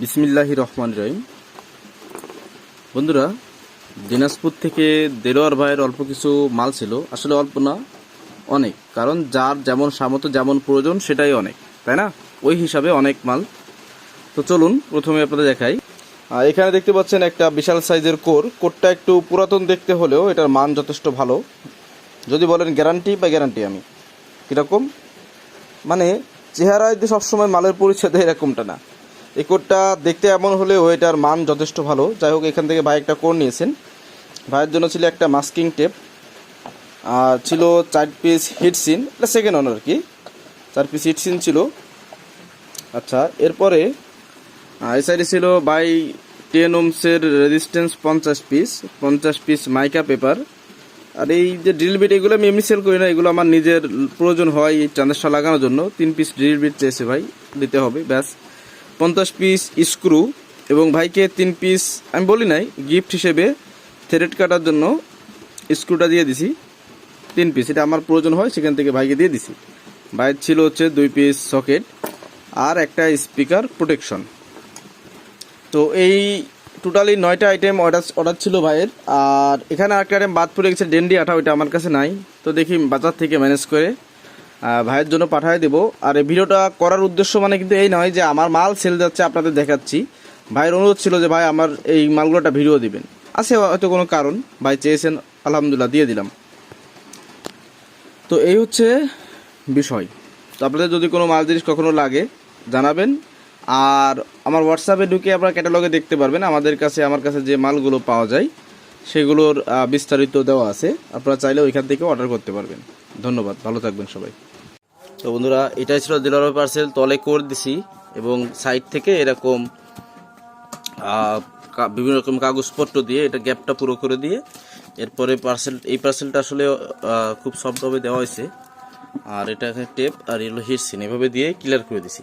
বিসমিল্লাহি রহমান রহিম। বন্ধুরা, দিনাজপুর থেকে দেলোয়ার ভাইয়ের অল্প কিছু মাল ছিল। আসলে অল্প না, অনেক। কারণ যার যেমন সামর্থ্য, যেমন প্রয়োজন, সেটাই অনেক। তাই না? ওই হিসাবে অনেক মাল। তো চলুন, প্রথমে আপনাদের দেখাই। আর এখানে দেখতে পাচ্ছেন একটা বিশাল সাইজের কোর। কোরটা একটু পুরাতন দেখতে হলেও এটার মান যথেষ্ট ভালো। যদি বলেন গ্যারান্টি বা গ্যারান্টি আমি? কীরকম? মানে চেহারায় যে সবসময় মালের পরিচয় এরকমটা না। এই কোডটা দেখতে এমন হলেও এটার মান যথেষ্ট ভালো। যাই হোক, এখান থেকে ভাই একটা নিয়েছেন। ভাইয়ের জন্য ছিল একটা মাস্কিং টেপ আর ছিল চার পিস হিট সিন এটা সেকেন্ড অনার আর কি। চার পিস হিট সিন ছিল। আচ্ছা এরপরে এই সাইডে ছিল বাই টেন ওমসের রেজিস্ট্যান্স পঞ্চাশ পিস পঞ্চাশ পিস মাইকা পেপার আর এই যে ড্রিল বিট এগুলো আমি এমনি সেল করি না, এগুলো আমার নিজের প্রয়োজন হয় এই ট্রানজাস্টার লাগানোর জন্য। তিন পিস ড্রিল বিট চেয়েছে ভাই, দিতে হবে, ব্যাস। পঞ্চাশ পিস স্ক্রু এবং ভাইকে তিন পিস আমি বলি নাই গিফট হিসেবে থ্রেড কাটার জন্য স্ক্রুটা দিয়ে দিছি, তিন পিস এটা আমার প্রয়োজন হয়, সেখান থেকে ভাইকে দিয়ে দিছি। ভাইয়ের ছিল হচ্ছে দুই পিস সকেট আর একটা স্পিকার প্রোটেকশন তো এই টোটালি নয়টা আইটেম অর্ডার অর্ডার ছিল ভাইয়ের। আর এখানে আরেকটা আইটেম বাদ পড়ে গেছে, ডেন্ডি আঠা, ওইটা আমার কাছে নাই। তো দেখি বাজার থেকে ম্যানেজ করে ভাইয়ের জন্য পাঠিয়ে দেবো। আর এই ভিডিওটা করার উদ্দেশ্য মানে কিন্তু এই নয় যে আমার মাল সেল যাচ্ছে, আপনাদের দেখাচ্ছি। ভাইয়ের অনুরোধ ছিল যে ভাই আমার এই মালগুলোটা ভিডিও দিবেন। আছে হয়তো কোনো কারণ, ভাই চেয়েছেন, আলহামদুলিল্লাহ দিয়ে দিলাম। তো এই হচ্ছে বিষয়। তো আপনাদের যদি কোনো মাল জিনিস কখনো লাগে, জানাবেন। আর আমার হোয়াটসঅ্যাপে ঢুকে আপনারা ক্যাটালগে দেখতে পারবেন, আমাদের কাছে, আমার কাছে যে মালগুলো পাওয়া যায়, সেগুলোর বিস্তারিত দেওয়া আছে। আপনারা চাইলে ওইখান থেকে অর্ডার করতে পারবেন। ধন্যবাদ, ভালো থাকবেন সবাই। তো বন্ধুরা, এটাই ছিল দিলার পার্সেল তলে করে দিছি এবং সাইড থেকে এরকম বিভিন্ন রকম কাগজপত্র দিয়ে এটা গ্যাপটা পুরো করে দিয়ে এরপরে পার্সেল এই পার্সেলটা আসলে খুব সফটভাবে দেওয়া হয়েছে। আর এটা এখানে টেপ আর এগুলো হিটসিন এভাবে দিয়ে ক্লিয়ার করে দিছি।